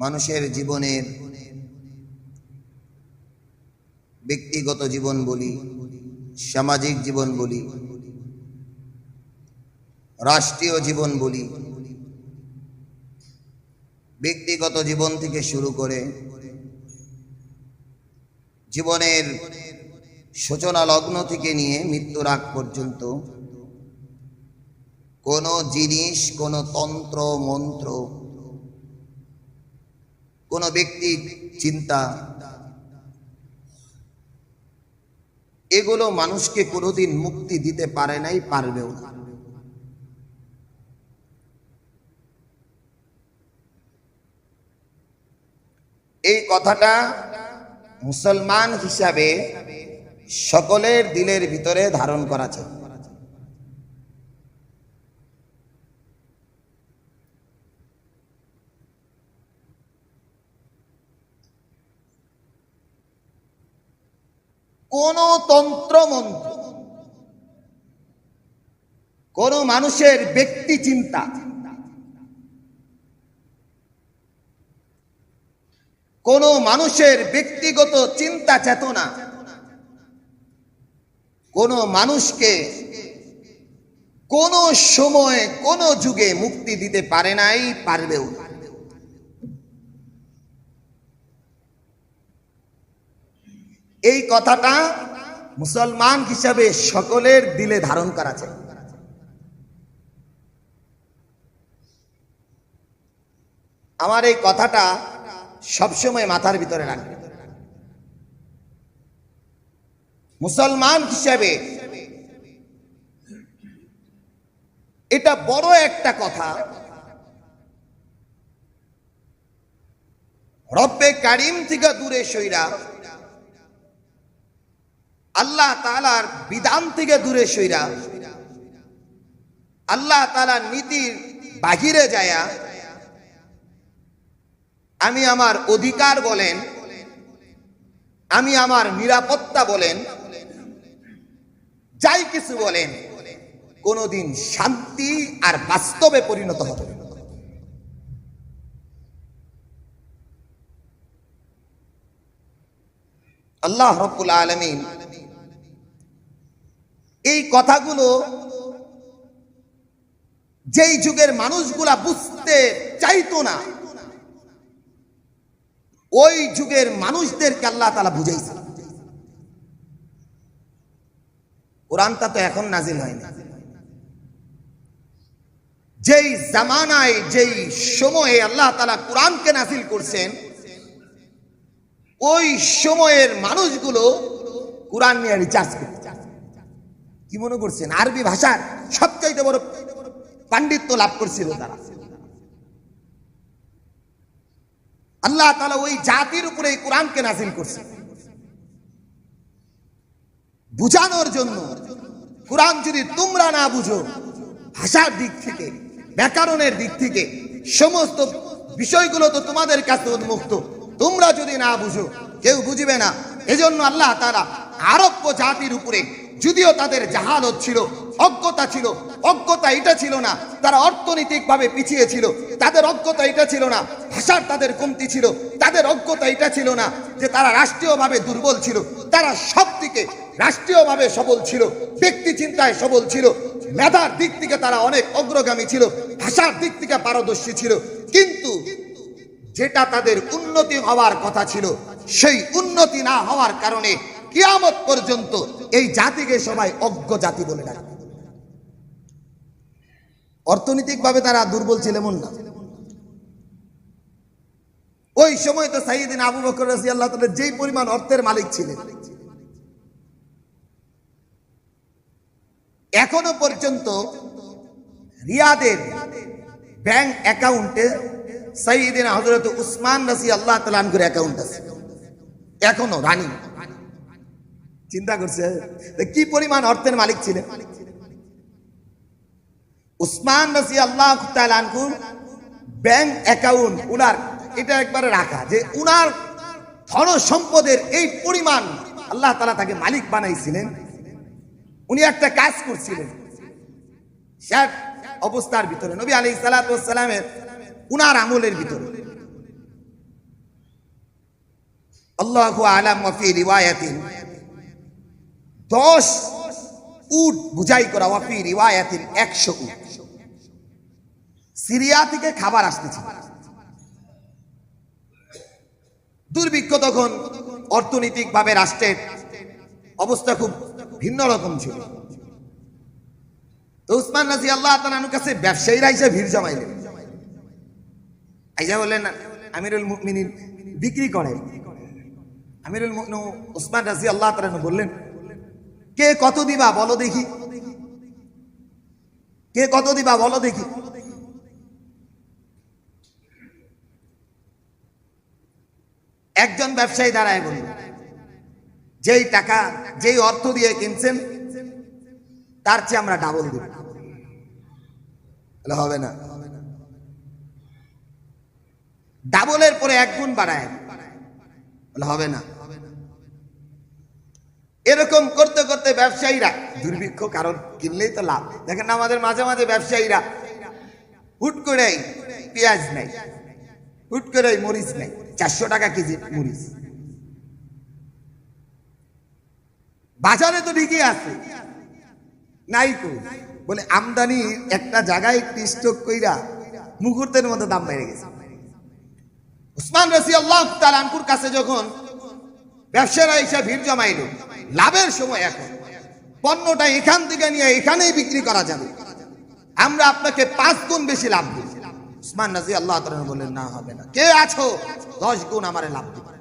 মানুষের জীবনের ব্যক্তিগত জীবন বলি, সামাজিক জীবন বলি, রাষ্ট্রীয় জীবন বলি, ব্যক্তিগত জীবন থেকে শুরু করে জীবনের সূচনা লগ্ন থেকে নিয়ে মৃত্যুর আগ পর্যন্ত কোনো জিনিস, কোনো তন্ত্র, মন্ত্র কোনো ব্যক্তি চিন্তা, এগুলো মানুষকে কোনোদিন মুক্তি দিতে পারে নাই, পারবেও না। এই কথাটা মুসলমান হিসাবে সকলের দিলের ভিতরে ধারণ করা চাই। কোন তন্ত্রমন্ত্র, কোন মানুষের ব্যক্তি চিন্তা, কোন মানুষের ব্যক্তিগত চিন্তা চেতনা, কোন মানুষকে কোন সময়, কোন যুগে মুক্তি দিতে পারে নাই, পারবেও না। এই কথাটা মুসলমান হিসাবে সকলের দিলে ধারণ করা চাই আমার এই কথাটা সবসময় মাথার ভিতরে রাখবে। মুসলমান হিসাবে এটা বড় একটা কথা। রব্বে কারিম থেকে দূরে সইরা আল্লাহ তালার বিধান থেকে দূরে সইরা, আল্লাহ তালার নীতির বাহিরে যায়া, আমি আমার অধিকার বলেন, আমি আমার নিরাপত্তা বলেন, যাই কিছু বলেন, কোনোদিন শান্তি আর বাস্তবে পরিণত হবে। আল্লাহ রব্বুল আলমিন এই কথাগুলো যেই যুগের মানুষগুলা বুঝতে চাইতো না, ওই যুগের মানুষদেরকে আল্লাহ তালা বুঝাইছে। কোরআনটা তো এখন নাজিল হয়নি। যেই জামানায়, যেই সময়ে আল্লাহ তালা কোরআনকে নাজিল করছেন, ওই সময়ের মানুষগুলো কোরআন নিয়ে রিচার্জ করছে কি মনে করছেন? আরবি ভাষার সবচাইতে বড় পাণ্ডিত্য লাভ করছিল তারা। আল্লাহ তালা ওই জাতির উপরে এই কোরআনকে নাজিল করছে। বুঝানোর জন্য কোরআন যদি তোমরা না বুঝো, ভাষার দিক থেকে, ব্যাকরণের দিক থেকে, সমস্ত বিষয়গুলো তো তোমাদের কাছে উন্মুক্ত। তোমরা যদি না বুঝো, কেউ বুঝবে না। এজন্য আল্লাহ তারা আরব্য জাতির উপরে যদিও তাদের জাহালত ছিল, অজ্ঞতা ছিল, অজ্ঞতা এটা ছিল না, তারা অর্থনৈতিকভাবে পিছিয়ে ছিল, তাদের অজ্ঞতা এটা ছিল না, ভাষার তাদের কমতি ছিল, তাদের অজ্ঞতা এটা ছিল না যে তারা রাষ্ট্রীয়ভাবে দুর্বল ছিল, তারা সব দিকে রাষ্ট্রীয়ভাবে সবল ছিল, ব্যক্তি চিন্তায় সবল ছিল, মেধার দিক থেকে তারা অনেক অগ্রগামী ছিল, ভাষার দিক থেকে পারদর্শী ছিল, কিন্তু যেটা তাদের উন্নতি হওয়ার কথা ছিল, সেই উন্নতি না হওয়ার কারণে কিয়ামত পর্যন্ত এই জাতিকে সবাই অজ্ঞ জাতি বলে ডাকে। অর্থনৈতিকভাবে তারা দুর্বল ছিল, এমন না। ওই সময় তো সাইদিন আবু বকর রাজি আল্লাহ তাআলা যেই পরিমাণ অর্থের মালিক ছিলেন, এখনও পর্যন্ত রিয়াদের ব্যাংক অ্যাকাউন্টে সাইদিন হজরত উসমান রাজি আল্লাহ তালানকুর অ্যাকাউন্ট আছে। এখনও রানি। চিন্তা করছে কি পরিমাণ অর্থের মালিক ছিলেন? উসমান রাজি আল্লাহ ব্যাংক অ্যাকাউন্ট উনার, এটা একবারে রাখা, যে উনার ধন সম্পদের এই পরিমাণ আল্লাহ তালা তাকে মালিক বানাইছিলেন। উনি একটা কাজ করছিলেন। ষাট অবস্থার ভিতরে, নবী আলী সালাতামের উনার আমলের ভিতরে। আল্লাহ আলাম ওয়াফি রিওয়ায়াতিন। দশ উট বুঝাই করা ওয়াফি রিওয়ায়াতিন একশো উট। সিরিয়া থেকে খাবার আসতেছে। দুর্ভিক্ষ তখন অর্থনৈতিকভাবে রাষ্ট্রের অবস্থা খুব ভিন্ন রকম ছিল। তো উসমান রাজি আল্লাহ তালানুর কাছে ব্যবসায়ীরা এসে ভিড় জমাইলেন। আইসা বললেন, আমিরুল মুমিনিন বিক্রি করেন আমিরুল উসমান রাজি আল্লাহ তালানু বললেন কে কত দিবা বলো দেখি। কে কত দিবা বলো দেখি। একজন ব্যবসায়ী দাঁড়ায় বলল যেই টাকা যেই অর্থ দিয়ে কিনছেন তার চেয়ে আমরা ডাবল দেব। বলে, হবে না। ডাবলের পরে এক গুণ বাড়ায়। বলে হবে না। এরকম করতে করতে ব্যবসায়ীরা, দুর্ভিক্ষ কারণ কিনলেই তো লাভ। দেখেন না আমাদের মাঝে মাঝে ব্যবসায়ীরা, হুট করে পেঁয়াজ নেই, হুট করে মরিচ নেই, চারশো টাকা কেজি মরিচ। বাজারে তো ঠিকই আছে, নাই তো। বলে আমদানি একটা জায়গায় একটি স্টক কইরা মুহূর্তের মধ্যে দাম বেড়ে গেছে। উসমান রসি আল্লাহ তার আনকুর কাছে যখন ব্যবসায়ীরা এসে ভিড় জমাইল লাভের সময় এখন। পণ্যটা এখান থেকে নিয়ে এখানেই বিক্রি করা যাবে। আমরা আপনাকে পাঁচ গুণ বেশি লাভ দিব। উসমান রাজি আল্লাহ বললেন, না, হবে না। কে আছো? দশ গুণ আমারে লাভ দিবে।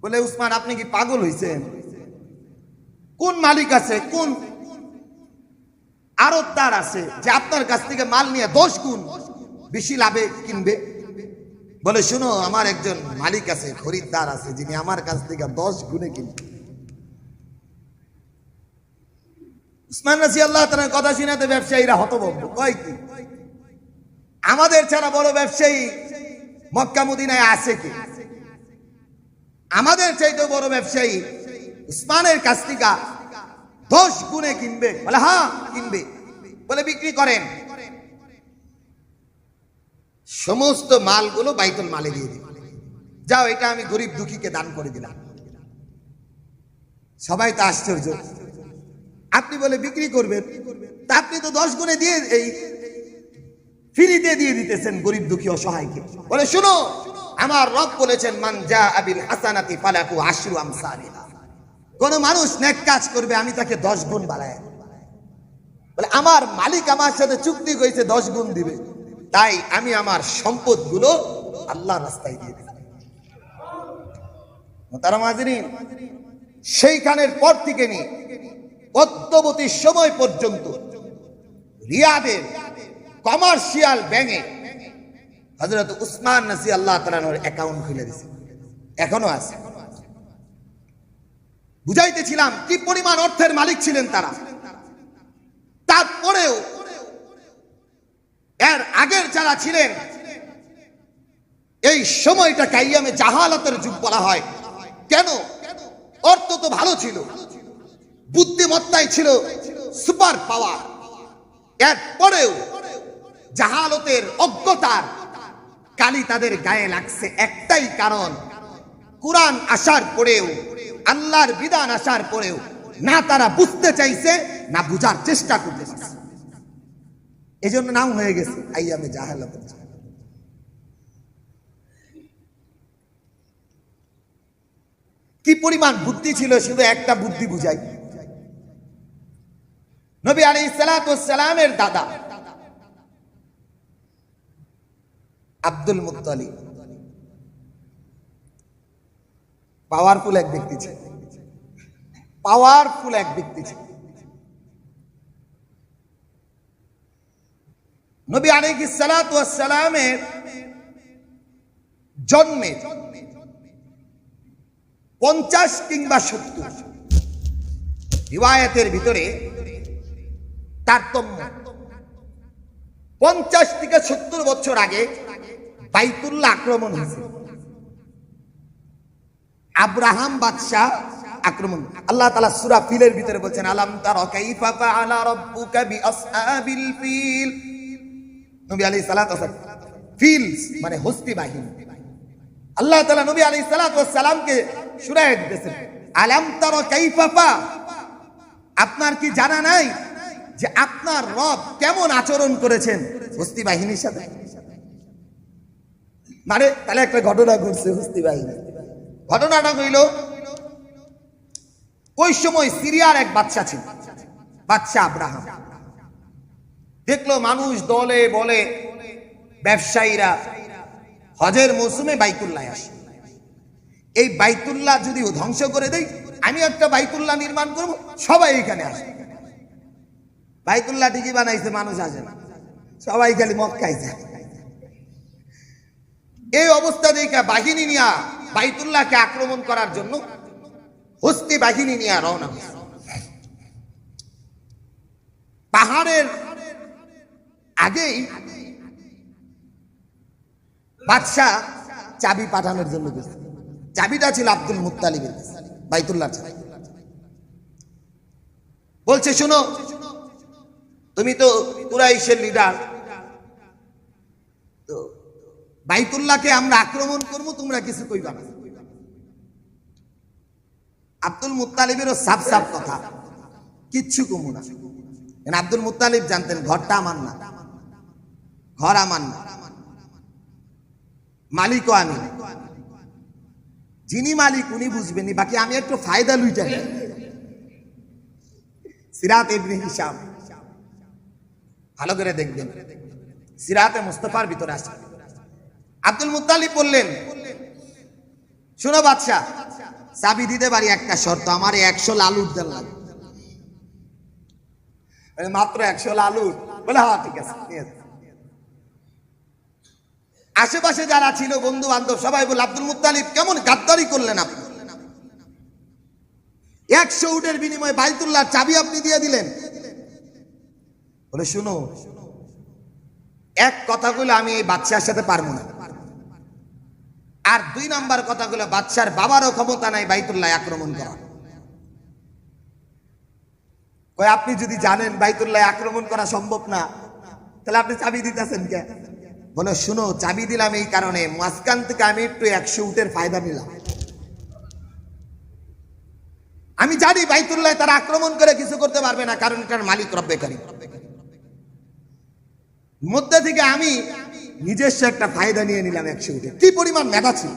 বলে, উসমান, আপনি কি পাগল হইছেন? কোন মালিক আছে? কোন? আরতদার আছে, যে আপনার কাছ থেকে মাল নিয়ে দশ গুণ বেশি লাভে কিনবে। বলে, শুনো, আমার একজন মালিক আছে, খরিদ্দার আছে, যিনি আমার কাছ থেকে দশ গুণে কিনবে। উসমান রাজি আল্লাহ তাআলার কথা শুনাতে ব্যবসায়ীরা হতভম্ব। কয় কি? আমাদের ছাড়া বড় ব্যবসায়ী মক্কা আছে কি? আমাদের বড় ব্যবসায়ী উসমানের কাছ থেকে দশ গুণে কিনবে। বলে হ্যাঁ কিনবে। বলে, বিক্রি করেন। সমস্ত মালগুলো মালে দিয়ে যাও, এটা আমি গরিব দুঃখীকে দান করে দিলাম। সবাই তো আশ্চর্য। আপনি বলে বিক্রি করবেন, তা আপনি তো দশ গুণে দিয়ে এই ফ্রিতে দিয়ে দিতেছেন গরিব দুঃখী অসহায়কে। বলে, শুনো, আমার রব বলেছেন, মান যা আবিল হাসানাতি ফালাকু আশরু আমসালিহা। কোন মানুষ নেক কাজ করবে, আমি তাকে দশ গুণ বাড়ায় বলে, আমার মালিক আমার সাথে চুক্তি করেছে, দশ গুণ দিবে। তাই আমি আমার সম্পদগুলো আল্লাহ রাস্তায় দিয়ে দিলাম। তারা মাঝিরিন সেইখানের পর থেকে নিয়ে অদ্যবতী সময় পর্যন্ত রিয়াদের কমার্শিয়াল ব্যাংকে হজরত উসমান নাসি আল্লাহ তালানোর অ্যাকাউন্ট খুলে দিছে। এখনও আছে। বুঝাইতেছিলাম কি পরিমাণ অর্থের মালিক ছিলেন তারা। তারপরেও এর আগের যারা ছিলেন, এই সময়টা কাইয়ামে জাহালাতের যুগ বলা হয়। কেন? অর্থ তো ভালো ছিল। বুদ্ধিমত্তায় ছিল সুপার পাওয়ার। এরপরেও জাহালতের অজ্ঞতার কালি তাদের গায়ে লাগছে একটাই কারণ। কোরআন আসার পরেও, আল্লাহর বিধান আসার পরেও না তারা বুঝতে চাইছে, না বুঝার চেষ্টা করতে চাইছে। এই জন্য নাম হয়ে গেছে আইয়ামে জাহালাতের যুগ। কি পরিমাণ বুদ্ধি ছিল শুধু একটা বুদ্ধি বুঝাই? নবী আলী সালামের দাদা। Abdul Muttalib. পাওয়ারফুল এক ব্যক্তি ছিল। পাওয়ারফুল এক ব্যক্তি ছিল। নবী আলাইহি সালাতু সালামের জন্মে পঞ্চাশ কিংবা সত্তর। রিওয়ায়াতের ভিতরে তারতম্য। পঞ্চাশ থেকে সত্তর বছর আগে বাইতুল্লাহ আক্রমণ হয়েছে। আব্রাহাম বাদশাহ আক্রমণ। আল্লাহ তালা সুরা ফিলের ভিতরে বলছেন, আলাম তারা কাইফা ফাআলা রাব্বুকা বিআসহাবিল ফিল? নবী আলাইহিস সালাতু ফিল মানে হস্তি বাহিনী। আল্লাহ তাআলা নবী আলাইহিস সালাতু সালামকে শুনাই দিতেছেন আলাম তার কাইফাফা আপনার কি জানা নাই? যে আপনার রব কেমন আচরণ করেছেন? হস্তি বাহিনীর সাথে। মানে তাহলে একটা ঘটনা ঘটছে হস্তি বাহিনী। ঘটনাটা হইল, ওই সময় সিরিয়ার এক বাচ্চা ছিল। বাচ্চা আব্রাহাম। দেখল মানুষ দলে বলে ব্যবসায়ীরা হজের মৌসুমে বাইতুল্লাহ আসে। এই বাইতুল্লাহ যদি ধ্বংস করে দেয়, আমি একটা বাইতুল্লাহ নির্মাণ করব, সবাই এখানে আসে বাইতুল্লাহ ঠিকই বানাইছে মানুষ আসে না। সবাই খালি মক্কায় যায় এই অবস্থা দেখে বাহিনী নিয়া বাইতুল্লাহকে আক্রমণ করার জন্য হস্তি বাহিনী নিয়ে রওনা পাহাড়ের আগেই বাদশাহ চাবি পাঠানোর জন্য গেছে। চাবিটা ছিল আব্দুল মুত্তালিবের কাছে, বাইতুল্লাহ বলছে শোনো তুমি তো কুরাইশের লিডার তো বাইতুল্লাহকে আমরা আক্রমণ করব, তোমরা কিছু কইবা না। আব্দুল মুত্তালিবেরও সাফ সাফ কথা। কিচ্ছু কমু না। আব্দুল মুত্তালিব জানতেন, ঘরটা আমার না। ঘর আমার না। মালিকও আমি যিনি মালিক, উনি বুঝবেনি বাকি আমি একটু ফায়দা লুইটা নিই। সিরাত ইবনে হিসাম ভালো করে দেখবেন। সিরাতে মুস্তফার ভিতরে আছে। আব্দুল মুত্তালিব বললেন, শোনো বাদশা চাবি দিতে পারি একটা শর্ত, আমার একশো লালুর দেন লাগবে মাত্র একশো লালুর বলে হ্যাঁ ঠিক আছে আশেপাশে যারা ছিল বন্ধু বান্ধব সবাই বলে আব্দুল মুত্তালিব, কেমন গাদ্দারি করলেন আপনি? একশো উটের বিনিময়ে বাইতুল্লাহ চাবি আপনি দিয়ে দিলেন। বলে, শুনো, এক কথাগুলো আমি এই বাচ্চার সাথে পারব না। আর দুই নাম্বার কথাগুলো, বাচ্চার বাবারও ক্ষমতা নাই বাইতুল্লাহ আক্রমণ করা কই আপনি যদি জানেন বাইতুল্লাহ আক্রমণ করা সম্ভব না, তাহলে আপনি চাবি দিতেছেন কে? বলে, শুনো, চাবি দিলাম এই কারণে, মাঝখান থেকে আমি একটু একশো উটের ফায়দা নিলাম। আমি জানি বাইতুল্লাহ তারা আক্রমণ করে কিছু করতে পারবে না, কারণ এটার মালিক রব্বে কারিম। মধ্যে থেকে আমি নিজস্ব একটা ফায়দা নিয়ে নিলাম একশো উঠে কি পরিমাণ মেধা ছিল?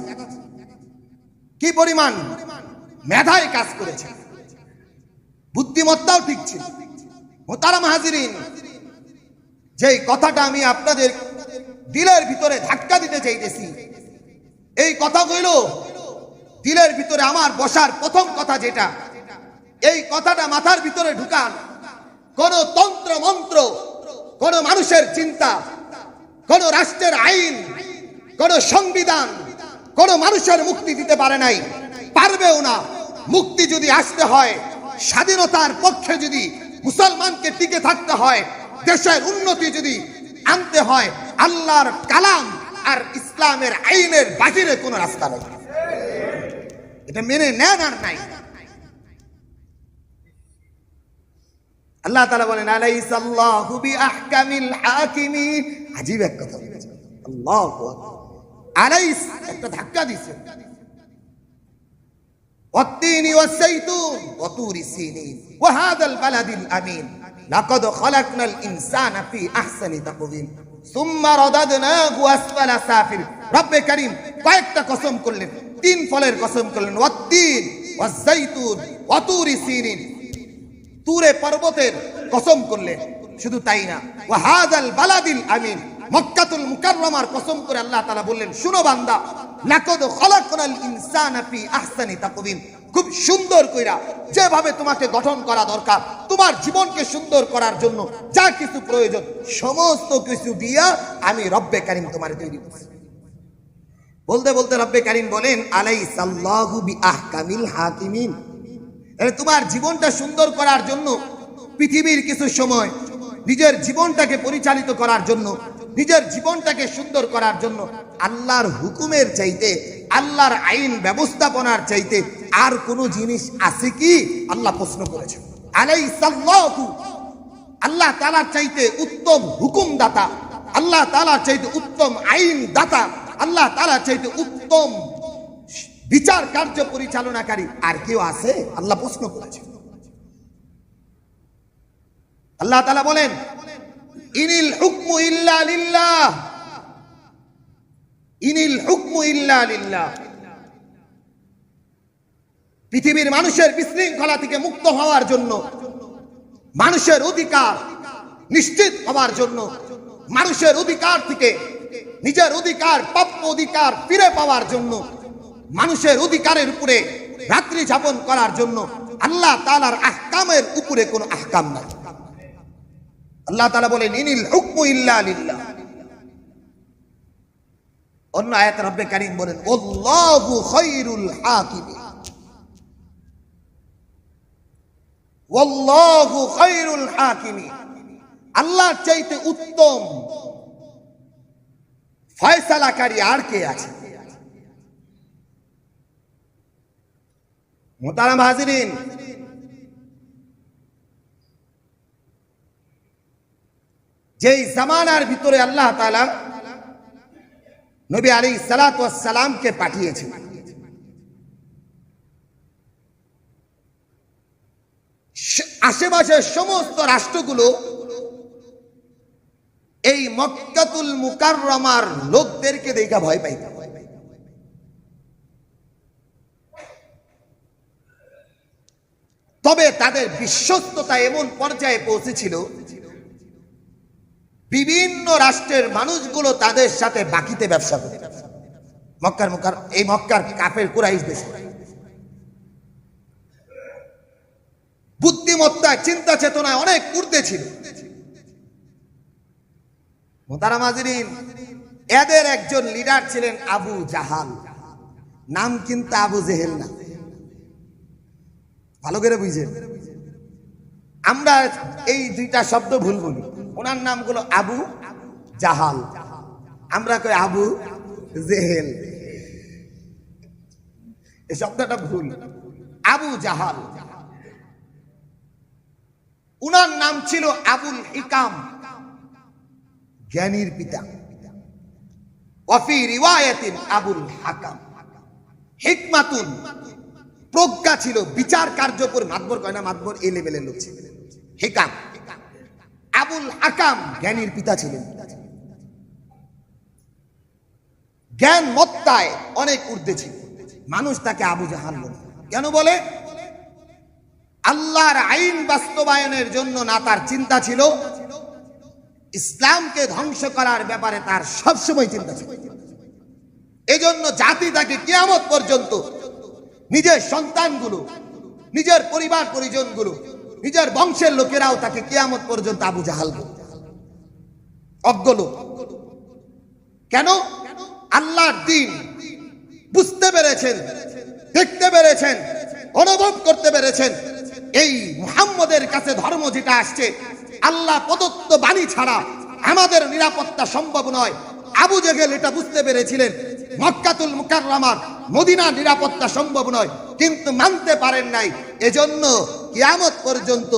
কি পরিমাণ মেধায় কাজ করেছে? বুদ্ধিমত্তাও ঠিক ছিল। মোতারা মাহাজিরিন যে কথাটা আমি আপনাদের দিলের ভিতরে ধাক্কা দিতে চাইতেছি, এই কথা কইল দিলের ভিতরে আমার বসার প্রথম কথা যেটা, এই কথাটা মাথার ভিতরে ঢুকান, কোন তন্ত্র মন্ত্র কোন মানুষের চিন্তা কোন রাষ্ট্রের আইন কোন সংবিধান কোন মানুষের মুক্তি দিতে পারে নাই। পারবেও না। মুক্তি যদি আসতে হয়, স্বাধীনতার পক্ষে যদি মুসলমানকে টিকে থাকতে হয়, দেশের উন্নতি যদি আনতে হয়, আল্লাহর কালাম আর ইসলামের আইনের বাহিরে কোনো রাস্তা নেই। এটা মেনে নেন আর নাই। আল্লাহ তাআলা বলেন আলাইসা আল্লাহু বিআহকামিল হাকিমিন আজীব এক কথা বলেছেন আল্লাহু আকবার আলাইস একটা ধাক্কা দিছে والتين والزيتون وطور سينين وهذا البلد الأمين لقد خلقنا الإنسان في أحسن تقويم ثم رددناه أسفل سافل رب كريم কয়েকটা কসম করলেন তিন ফলের কসম করলেন ওয়াত্তিন ওয়াজ্জাইতুন ওয়াতুরি সিনিন তুরে পর্বতের কসম করলেন শুধু তাই না। ওয়াহাদাল বালাদিল আমিন। মক্কাতুল মুকাররমার কসম করে আল্লাহ তাআলা বললেন, শুনো বান্দা, লাকাদ খলাকনাল ইনসানা ফি আহসানি তাকওয়িম। খুব সুন্দর কইরা যেভাবে তোমাকে গঠন করা দরকার, তোমার জীবনকে সুন্দর করার জন্য যা কিছু প্রয়োজন, সমস্ত কিছু দিয়া আমি রব্বে কারিম তোমার তৈরি করছি। বলতে বলতে রব্বে কারিম বলেন, আলাইসাল্লাহু বিআহকামিল হাকিমিন। তাহলে তোমার জীবনটা সুন্দর করার জন্য, পৃথিবীর কিছু সময় নিজের জীবনটাকে পরিচালিত করার জন্য, নিজের জীবনটাকে সুন্দর করার জন্য আল্লাহর হুকুমের চাইতে, আল্লাহর আইন ব্যবস্থাপনার চাইতে আর কোনো জিনিস আছে কি? আল্লাহ প্রশ্ন করেছেন। আলাই আল্লাহ তালার চাইতে উত্তম হুকুমদাতা, আল্লাহ তালার চাইতে উত্তম আইন দাতা আল্লাহ তালার চাইতে উত্তম বিচার কার্য পরিচালনাকারী আর কেউ আছে? আল্লাহ প্রশ্ন করেছে আল্লাহ তালা বলেন, ইনিল হুকমু ইল্লা লিল্লাহ। ইনিল হুকমু ইল্লা লিল্লাহ। পৃথিবীর মানুষের বিশৃঙ্খলা থেকে মুক্ত হওয়ার জন্য, মানুষের অধিকার নিশ্চিত হওয়ার জন্য, মানুষের অধিকার থেকে নিজের অধিকার, প্রাপ্য অধিকার ফিরে পাওয়ার জন্য মানুষের অধিকারের উপরে রাত্রি যাপন করার জন্য আল্লাহ তালার আহকামের উপরে কোনো আহকাম নাই। আল্লাহ তালা বলেন, ইনিল হুকমু ইল্লা লিল্লাহ। অন্য আয়াত রব্বে কারিম বলেন আল্লাহু চাইতে উত্তম ফয়সালাকারী আর কে আছে? মোতারাম হাজিরিন। যেই জামানার ভিতরে আল্লাহ তাআলা নবী আলী সালাতামকে পাঠিয়েছেন। স- আশেপাশের সমস্ত রাষ্ট্রগুলো এই মক্কাতুল মুকাররমার লোকদেরকে দেখা ভয় পাইত। তবে তাদের বিশ্বস্ততা এমন পর্যায়ে পৌঁছেছিল, বিভিন্ন রাষ্ট্রের মানুষগুলো তাদের সাথে বাকিতে ব্যবসা করে মক্কার মুকার, এই মক্কার কাপের কুরাইশ দেশে বুদ্ধিমত্তা, চিন্তা চেতনায় অনেক ঊর্ধ্বে ছিল। এদের একজন লিডার ছিলেন আবু জাহাল। নাম কিন্তু আবু জেহেল না। ভালো করে বুঝছেন আমরা এই দুইটা শব্দ ভুল বলি। ওনার নামগুলো আবু জাহাল। আমরা কই আবু জেহেল। এই শব্দটা ভুল। আবু জাহাল। উনার নাম ছিল আবুল ইকাম। জ্ঞানীর পিতা। ওয়াফি রিওয়ায়াতিন আবুল হাকাম। হিকমাতুন প্রজ্ঞা ছিল, বিচার কার্যকর মাতবর কয় না, মাতবর এ লেভেলের লোক ছিল হিকাম। আবুল হাকাম জ্ঞানীর পিতা ছিলেন। জ্ঞান মত্তায় অনেক ঊর্ধ্বে ছিল। মানুষ তাকে আবু জাহান বলে। কেন বলে? আল্লাহর আইন বাস্তবায়নের জন্য না তার চিন্তা ছিল, ইসলামকে ধ্বংস করার ব্যাপারে তার সবসময় চিন্তা ছিল। এজন্য জাতি তাকে কিয়ামত পর্যন্ত নিজের সন্তানগুলো, নিজের পরিবার পরিজনগুলো, নিজের বংশের লোকেরাও তাকে কিয়ামত পর্যন্ত আবু জাহাল বলতো। অজ্ঞ লোক। কেন? আল্লাহর দিন বুঝতে পেরেছেন, দেখতে পেরেছেন, অনুভব করতে পেরেছেন। এই মুহাম্মদের কাছে ধর্ম যেটা আসছে, আল্লাহ প্রদত্ত বাণী ছাড়া আমাদের নিরাপত্তা সম্ভব নয়। আবু জেহেল এটা বুঝতে পেরেছিলেন। মক্কাতুল মুকাররমার মদিনার নিরাপত্তা সম্ভব নয়, কিন্তু মানতে পারেন নাই। এজন্য কিয়ামত পর্যন্ত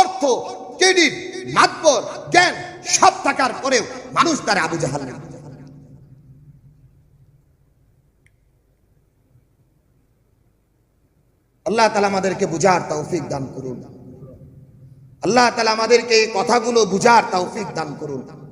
অর্থ, ক্রেডিট, মাতবর, জ্ঞান সব থাকার পরেও মানুষ তার আবু জাহাল আল্লাহ তালা আমাদেরকে বুঝার তৌফিক দান করুন। আল্লাহ তালা আমাদেরকে এই কথাগুলো বুঝার তৌফিক দান করুন।